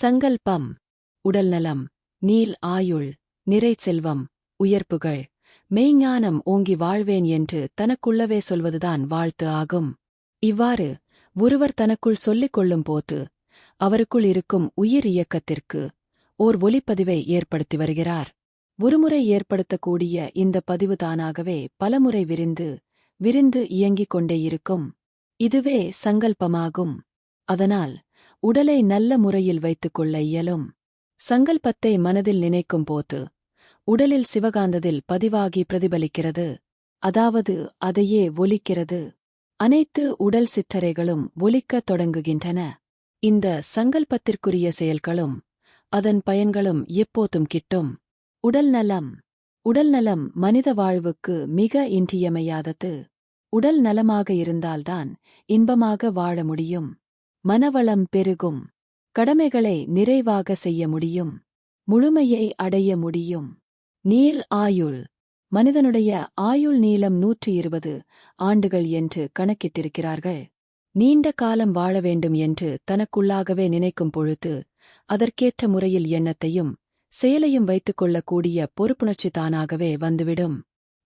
சங்கல்பம் உடல்நலம் நீல் ஆயுள் நிறை செல்வம் உயர்ப்புகள். மெய்ஞானம் ஓங்கி வாழ்வேன் என்று தனக்குள்ளவே சொல்வதுதான் வாழ்த்து ஆகும். இவ்வாறு ஒருவர் தனக்குள் சொல்லிக் கொள்ளும் போது அவருக்குள் இருக்கும் உயிர் இயக்கத்திற்கு ஓர் ஒலிப்பதிவை ஏற்படுத்தி வருகிறார். ஒருமுறை ஏற்படுத்தக்கூடிய இந்த பதிவு தானாகவே பலமுறை விரிந்து விரிந்து இயங்கிக் கொண்டே இருக்கும். இதுவே சங்கல்பமாகும். அதனால் உடலை நல்ல முறையில் வைத்துக் கொள்ள இயலும். சங்கல்பத்தை மனதில் நினைக்கும் போது உடலில் சிவகாந்ததில் பதிவாகி பிரதிபலிக்கிறது. அதாவது அதையே ஒலிக்கிறது. அனைத்து உடல் சிற்றறைகளும் ஒலிக்கத் தொடங்குகின்றன. இந்த சங்கல்பத்திற்குரிய செயல்களும் அதன் பயன்களும் எப்போதும் கிட்டும். உடல் நலம். உடல் நலம் மனித வாழ்வுக்கு மிக இன்றியமையாதது. உடல் நலமாக இருந்தால்தான் இன்பமாக வாழ முடியும். மனவளம் பெருகும். கடமைகளை நிறைவாக செய்ய முடியும். முழுமையை அடைய முடியும். நீர் ஆயுள். மனிதனுடைய ஆயுள் நீளம் நூற்று இருபது ஆண்டுகள் என்று கணக்கிட்டிருக்கிறார்கள். நீண்ட காலம் வாழ வேண்டும் என்று தனக்குள்ளாகவே நினைக்கும் பொழுது அதற்கேற்ற முறையில் எண்ணத்தையும் செயலையும் வைத்துக் கொள்ளக்கூடிய பொறுப்புணர்ச்சி தானாகவே வந்துவிடும்.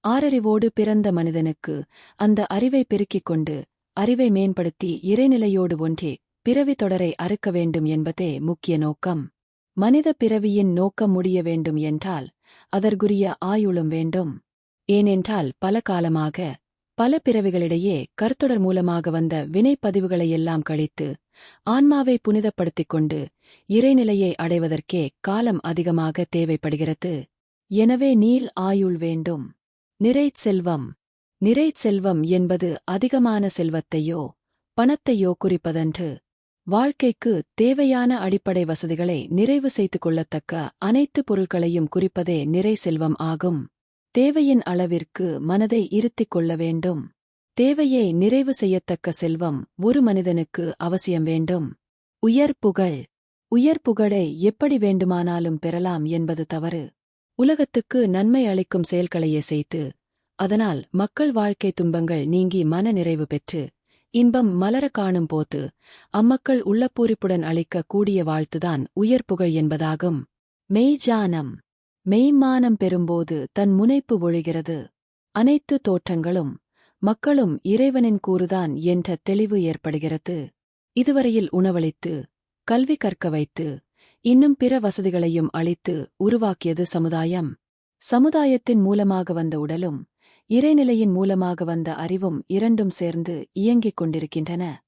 ஆறறிவோடு பிறந்த மனிதனுக்கு அந்த அறிவை பெருக்கிக் கொண்டு அறிவை மேம்படுத்தி இறைநிலையோடு ஒன்றே பிறவி தொடரை அறுக்க வேண்டும் என்பதே முக்கிய நோக்கம். மனித பிறவியின் நோக்கம் முடிய வேண்டும் என்றால் அதற்குரிய ஆயுளும் வேண்டும். ஏனென்றால் பல காலமாக பல பிறவிகளிடையே கருத்தொடர் மூலமாக வந்த வினைப்பதிவுகளையெல்லாம் கழித்து ஆன்மாவை புனிதப்படுத்திக் கொண்டு இறைநிலையை அடைவதற்கே காலம் அதிகமாக தேவைப்படுகிறது. எனவே நீள் ஆயுள் வேண்டும். நிறைச் செல்வம். நிறைச் செல்வம் என்பது அதிகமான செல்வத்தையோ பணத்தையோ குறிப்பதன்று வாழ்க்கைக்கு தேவையான அடிப்படை வசதிகளை நிறைவு செய்து கொள்ளத்தக்க அனைத்து பொருட்களையும் குறிப்பதே நிறை செல்வம் ஆகும். தேவையின் அளவிற்கு மனதை இருத்திக் கொள்ள வேண்டும். தேவையை நிறைவு செய்யத்தக்க செல்வம் ஒரு மனிதனுக்கு அவசியம் வேண்டும். உயர் புகழ். உயர் புகழை எப்படி வேண்டுமானாலும் பெறலாம் என்பது தவறு. உலகத்துக்கு நன்மை அளிக்கும் செயல்களையே செய்து அதனால் மக்கள் வாழ்க்கை துன்பங்கள் நீங்கி மன நிறைவு பெற்று இன்பம் மலர காணும் போது அம்மக்கள் உள்ளப்பூரிப்புடன் அளிக்க கூடிய வாழ்த்துதான் உயர் புகழ் என்பதாகும். மெய்ஜானம் மெய்மானம் பெறும்போது தன் முனைப்பு ஒழுகிறது. அனைத்து தோற்றங்களும் மக்களும் இறைவனின் கூறுதான் என்ற தெளிவு ஏற்படுகிறது. இதுவரையில் உணவளித்து கல்வி கற்க வைத்து இன்னும் பிற வசதிகளையும் அளித்து உருவாக்கியது சமுதாயம். சமுதாயத்தின் மூலமாக வந்த உடலும் இறைநிலையின் மூலமாக வந்த அறிவும் இரண்டும் சேர்ந்து இயங்கிக் கொண்டிருக்கின்றன.